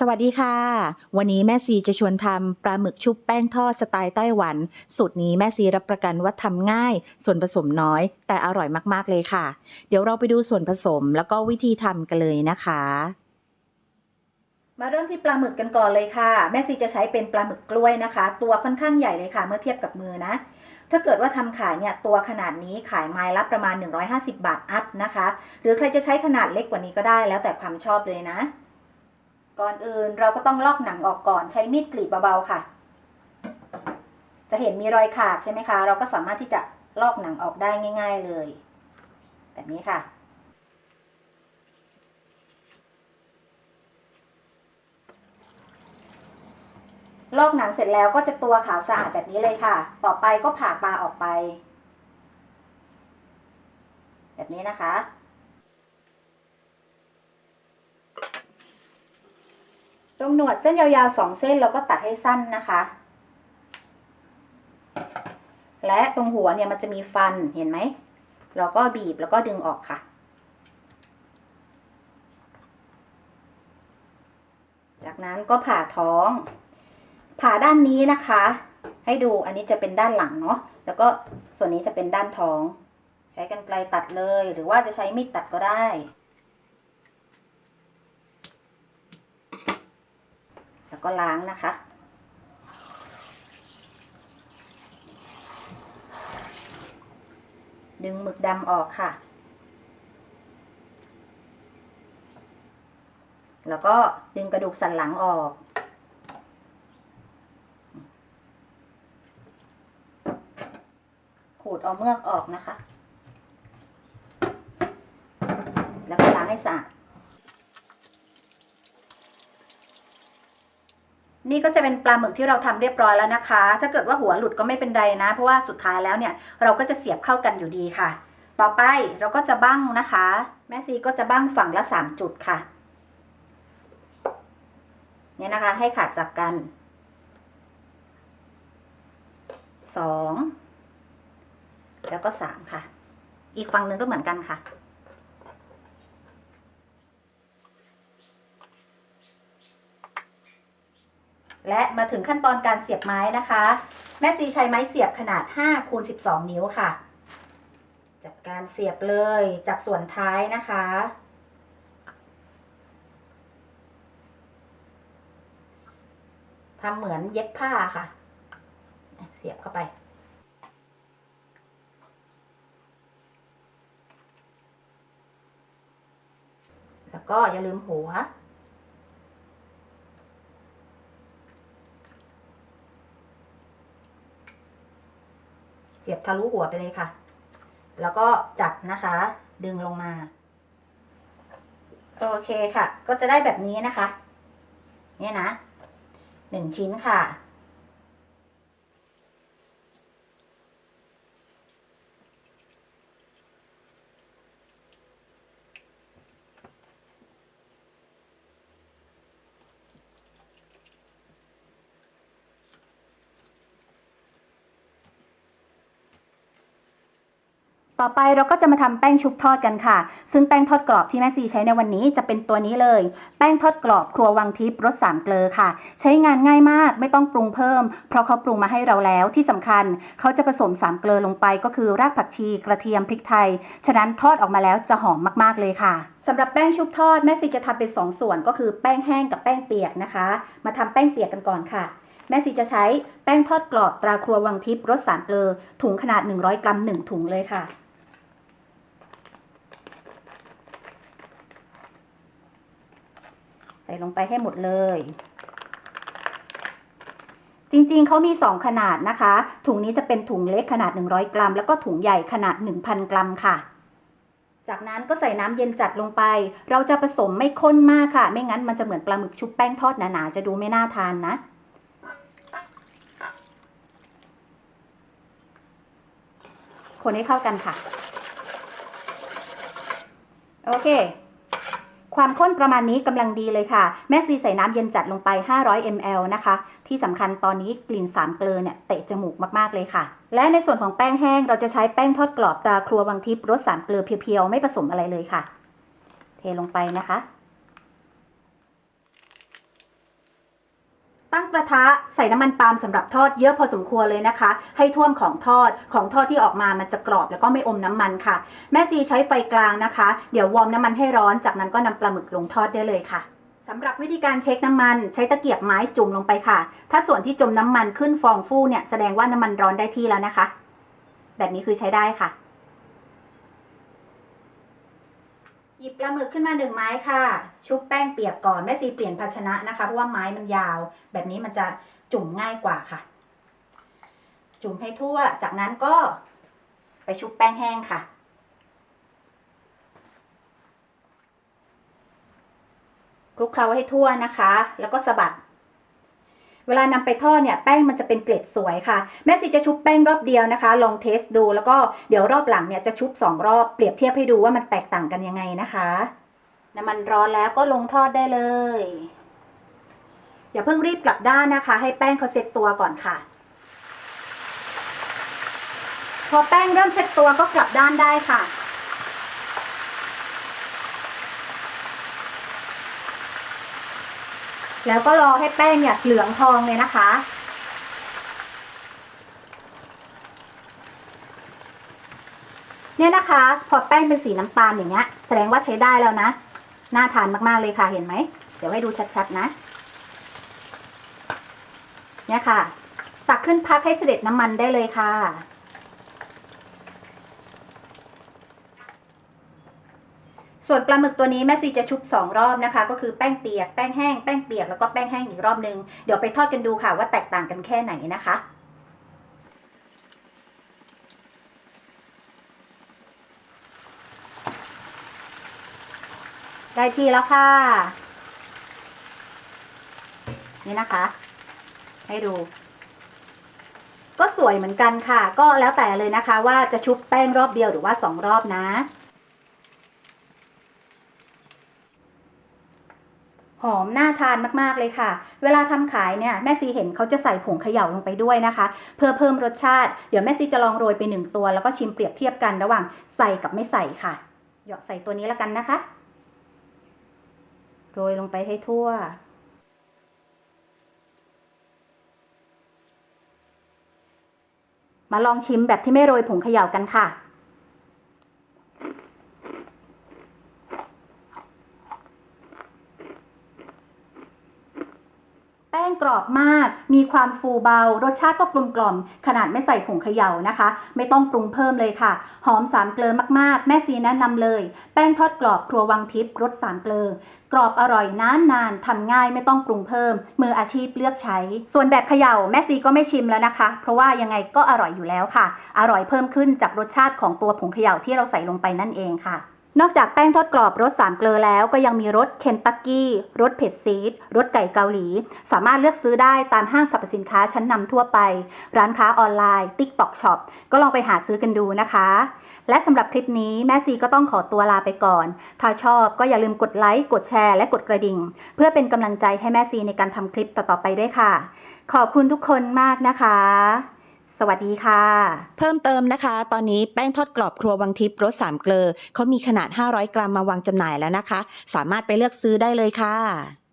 สวัสดีค่ะ วันนี้แม่ซีจะชวนทำปลาหมึกชุบแป้งทอดสไตล์ไต้หวัน สูตรนี้แม่ซีรับประกันว่าทำง่าย ส่วนผสมน้อย แต่อร่อยมากๆเลยค่ะ เดี๋ยวเราไปดูส่วนผสมแล้วก็วิธีทำกันเลยนะคะ มาเริ่มที่ปลาหมึกกันก่อนเลยค่ะ แม่ซีจะใช้เป็นปลาหมึกกล้วยนะคะ ตัวค่อนข้างใหญ่เลยค่ะ เมื่อเทียบกับมือนะ ถ้าเกิดว่าทำขายเนี่ยตัวขนาดนี้ขายไม้ละประมาณ 150 บาทอัพนะคะ หรือใครจะใช้ขนาดเล็กกว่านี้ก็ได้แล้วแต่ความชอบเลยนะ ก่อนอื่นเราก็ต้องลอกหนังออกก่อนใช้มีดกรีดเบาๆค่ะ จะเห็นมีรอยขาดใช่ไหมคะ เราก็สามารถที่จะลอกหนังออกได้ง่าย ๆเลย แบบนี้ค่ะลอกหนังเสร็จแล้วก็จะตัวขาวสะอาดแบบนี้เลยค่ะ ต่อไปก็ผ่าตาออกไป แบบนี้นะคะ ตรงหนวดเส้นยาวๆสองเส้นเราก็ตัดให้สั้นนะคะ และตรงหัวเนี่ยมันจะมีฟันเห็นไหม เราก็บีบแล้วก็ดึงออกค่ะ จากนั้นก็ผ่าท้อง ผ่าด้านนี้นะคะ ให้ดูอันนี้จะเป็นด้านหลังเนาะ แล้วก็ส่วนนี้จะเป็นด้านท้อง ใช้กรรไกรตัดเลย หรือว่าจะใช้มีดตัดก็ได้ แล้วก็ล้างนะคะ ดึงหมึกดำออกค่ะ แล้วก็ดึงกระดูกสันหลังออก ขูดเอาเมือกออกนะคะ แล้วก็ล้างให้สะอาด นี่ก็จะเป็นปลาหมึกที่เราทำเรียบร้อยแล้วนะคะ ถ้าเกิดว่าหัวหลุดก็ไม่เป็นไรนะ เพราะว่าสุดท้ายแล้วเนี่ยเราก็จะเสียบเข้ากันอยู่ดีค่ะ ต่อไปเราก็จะบั้งนะคะ แม่ซีก็จะบั้งฝั่งละสามจุดค่ะ เนี่ยนะคะให้ขาดจากกันสองแล้วก็สามค่ะ อีกฝั่งหนึ่งก็เหมือนกันค่ะ และมาถึงขั้นตอนการเสียบไม้นะคะ แม่ซีใช้ไม้เสียบขนาด5คูณ12 นิ้วค่ะ จัดการเสียบเลยจากส่วนท้ายนะคะ ทำเหมือนเย็บผ้าค่ะ เสียบเข้าไปแล้วก็อย่าลืมหัว สียบทะลุหัวไปเลยค่ะ แล้วก็จับนะคะ ดึงลงมา โอเคค่ะ ก็จะได้แบบนี้นะคะ เนี่ยนะหนึ่งชิ้นค่ะ ต่อไปเราก็จะมาทำแป้งชุบทอดกันค่ะ ซึ่งแป้งทอดกรอบที่แม่ซีใช้ในวันนี้จะเป็นตัวนี้เลย แป้งทอดกรอบครัววังทิพย์รสสามเกลอค่ะ ใช้งานง่ายมากไม่ต้องปรุงเพิ่ม เพราะเขาปรุงมาให้เราแล้วที่สำคัญ เขาจะผสมสามเกลอลงไปก็คือรากผักชีกระเทียมพริกไทย ฉะนั้นทอดออกมาแล้วจะหอมมากๆเลยค่ะสำหรับแป้งชุบทอดแม่ซีจะทำเป็นสองส่วนก็คือแป้งแห้งกับแป้งเปียกนะคะ มาทำแป้งเปียกกันก่อนค่ะแม่ซีจะใช้แป้งทอดกรอบตราครัววังทิพย์รสสามเกลอถุงขนาด 100 กรัม 1 ถุงเลยค่ะ ส่ลงไปให้หมดเลย จริงๆ เขามี 2 ขนาดนะคะ ถุงนี้จะเป็นถุงเล็กขนาด 100 กรัม แล้วก็ถุงใหญ่ขนาด 1,000 กรัมค่ะ จากนั้นก็ใส่น้ำเย็นจัดลงไป เราจะผสมไม่ข้นมากค่ะ ไม่งั้นมันจะเหมือนปลาหมึกชุบแป้งทอดหนาๆ จะดูไม่น่าทานนะคนให้เข้ากันค่ะ โอเค ความข้นประมาณนี้กำลังดีเลยค่ะ แม่ซีใส่น้ำเย็นจัดลงไป 500 ml นะคะ ที่สำคัญตอนนี้กลิ่นสามเกลือเนี่ยเตะจมูกมากๆเลยค่ะ และในส่วนของแป้งแห้งเราจะใช้แป้งทอดกรอบตราครัววังทิพย์รสสามเกลือเพียวๆ ไม่ผสมอะไรเลยค่ะ เทลงไปนะคะ ตั้งกระทะใส่น้ำมันปาล์มสำหรับทอดเยอะพอสมควรเลยนะคะ ให้ท่วมของทอดของทอดที่ออกมามันจะกรอบแล้วก็ไม่อมน้ำมันค่ะ แม่ซีใช้ไฟกลางนะคะ เดี๋ยววอร์มน้ำมันให้ร้อน จากนั้นก็นำปลาหมึกลงทอดได้เลยค่ะสำหรับวิธีการเช็คน้ำมันใช้ตะเกียบไม้จุ่มลงไปค่ะ ถ้าส่วนที่จมน้ำมันขึ้นฟองฟูเนี่ยแสดงว่าน้ำมันร้อนได้ที่แล้วนะคะ แบบนี้คือใช้ได้ค่ะ หยิบปลาหมึกขึ้นมาหนึ่งไม้ค่ะ ชุบแป้งเปียกก่อนแม่ซีเปลี่ยนภาชนะนะคะ เพราะว่าไม้มันยาว แบบนี้มันจะจุ่มง่ายกว่าค่ะ จุ่มให้ทั่ว จากนั้นก็ไปชุบแป้งแห้งค่ะ คลุกเคล้าให้ทั่วนะคะ แล้วก็สะบัด เวลานำไปทอดเนี่ยแป้งมันจะเป็นเกล็ดสวยค่ะ แม่ซีจะชุบแป้งรอบเดียวนะคะ ลองเทสดูแล้วก็เดี๋ยวรอบหลังเนี่ยจะชุบสองรอบเปรียบเทียบให้ดูว่ามันแตกต่างกันยังไงนะคะน้ำมันร้อนแล้วก็ลงทอดได้เลยอย่าเพิ่งรีบกลับด้านนะคะ ให้แป้งเขาเซ็ตตัวก่อนค่ะ พอแป้งเริ่มเซ็ตตัวก็กลับด้านได้ค่ะ แล้วก็รอให้แป้งเนี่ยเหลืองทองเลยนะคะ เนี่ยนะคะ พอแป้งเป็นสีน้ำตาลอย่างเงี้ย แสดงว่าใช้ได้แล้วนะ น่าทานมากๆเลยค่ะเห็นไหม เดี๋ยวให้ดูชัดๆนะ เนี่ยค่ะ ตักขึ้นพักให้เสด็จน้ำมันได้เลยค่ะ ส่วนปลาหมึกตัวนี้แม่ซีจะชุบสองรอบนะคะ ก็คือแป้งเปียกแป้งแห้งแป้งเปียกแล้วก็แป้งแห้งอีกรอบนึง เดี๋ยวไปทอดกันดูค่ะว่าแตกต่างกันแค่ไหนนะคะได้ที่แล้วค่ะ นี่นะคะ ให้ดู ก็สวยเหมือนกันค่ะ ก็แล้วแต่เลยนะคะ ว่าจะชุบแป้งรอบเดียวหรือว่าสองรอบนะ หอมน่าทานมากๆเลยค่ะ เวลาทำขายเนี่ยแม่ซีเห็นเขาจะใส่ผงเขย่าลงไปด้วยนะคะ เพื่อเพิ่มรสชาติเดี๋ยวแม่ซีจะลองโรยไปหนึ่งตัว แล้วก็ชิมเปรียบเทียบกันระหว่างใส่กับไม่ใส่ค่ะเหยาะใส่ตัวนี้แล้วกันนะคะ โรยลงไปให้ทั่วมาลองชิมแบบที่ไม่โรยผงเขย่ากันค่ะ แป้ง กรอบมาก มีความฟูเบา รสชาติก็กลมกล่อม ขนาดไม่ใส่ผงเขย่านะคะ ไม่ต้องปรุงเพิ่มเลยค่ะ หอมสามเกลือมากๆ แม่ซีแนะนำเลย แป้งทอดกรอบครัววังทิพย์รสสามเกลือกรอบอร่อยนานนานทำง่ายไม่ต้องปรุงเพิ่ม มืออาชีพเลือกใช้ ส่วนแบบเขย่าแม่ซีก็ไม่ชิมแล้วนะคะ เพราะว่ายังไงก็อร่อยอยู่แล้วค่ะ อร่อยเพิ่มขึ้นจากรสชาติของตัวผงเขย่าที่เราใส่ลงไปนั่นเองค่ะ นอกจากแป้งทอดกรอบรสสามเกลือแล้วก็ยังมีรสเคนตักกี้รสเผ็ดซีดรสไก่เกาหลี สามารถเลือกซื้อได้ตามห้างสรรพสินค้าชั้นนำทั่วไป ร้านค้าออนไลน์ TikTok Shop ก็ลองไปหาซื้อกันดูนะคะ และสำหรับคลิปนี้แม่ซีก็ต้องขอตัวลาไปก่อน ถ้าชอบก็อย่าลืมกดไลค์กดแชร์และกดกระดิ่ง เพื่อเป็นกำลังใจให้แม่ซีในการทำคลิปต่อๆไปด้วยค่ะ ขอบคุณทุกคนมากนะคะ สวัสดีค่ะ เพิ่มเติมนะคะ ตอนนี้แป้งทอดกรอบครัววังทิพย์รสสามเกลอเขามีขนาด 500 กรัมมาวางจำหน่ายแล้วนะคะ สามารถไปเลือกซื้อได้เลยค่ะ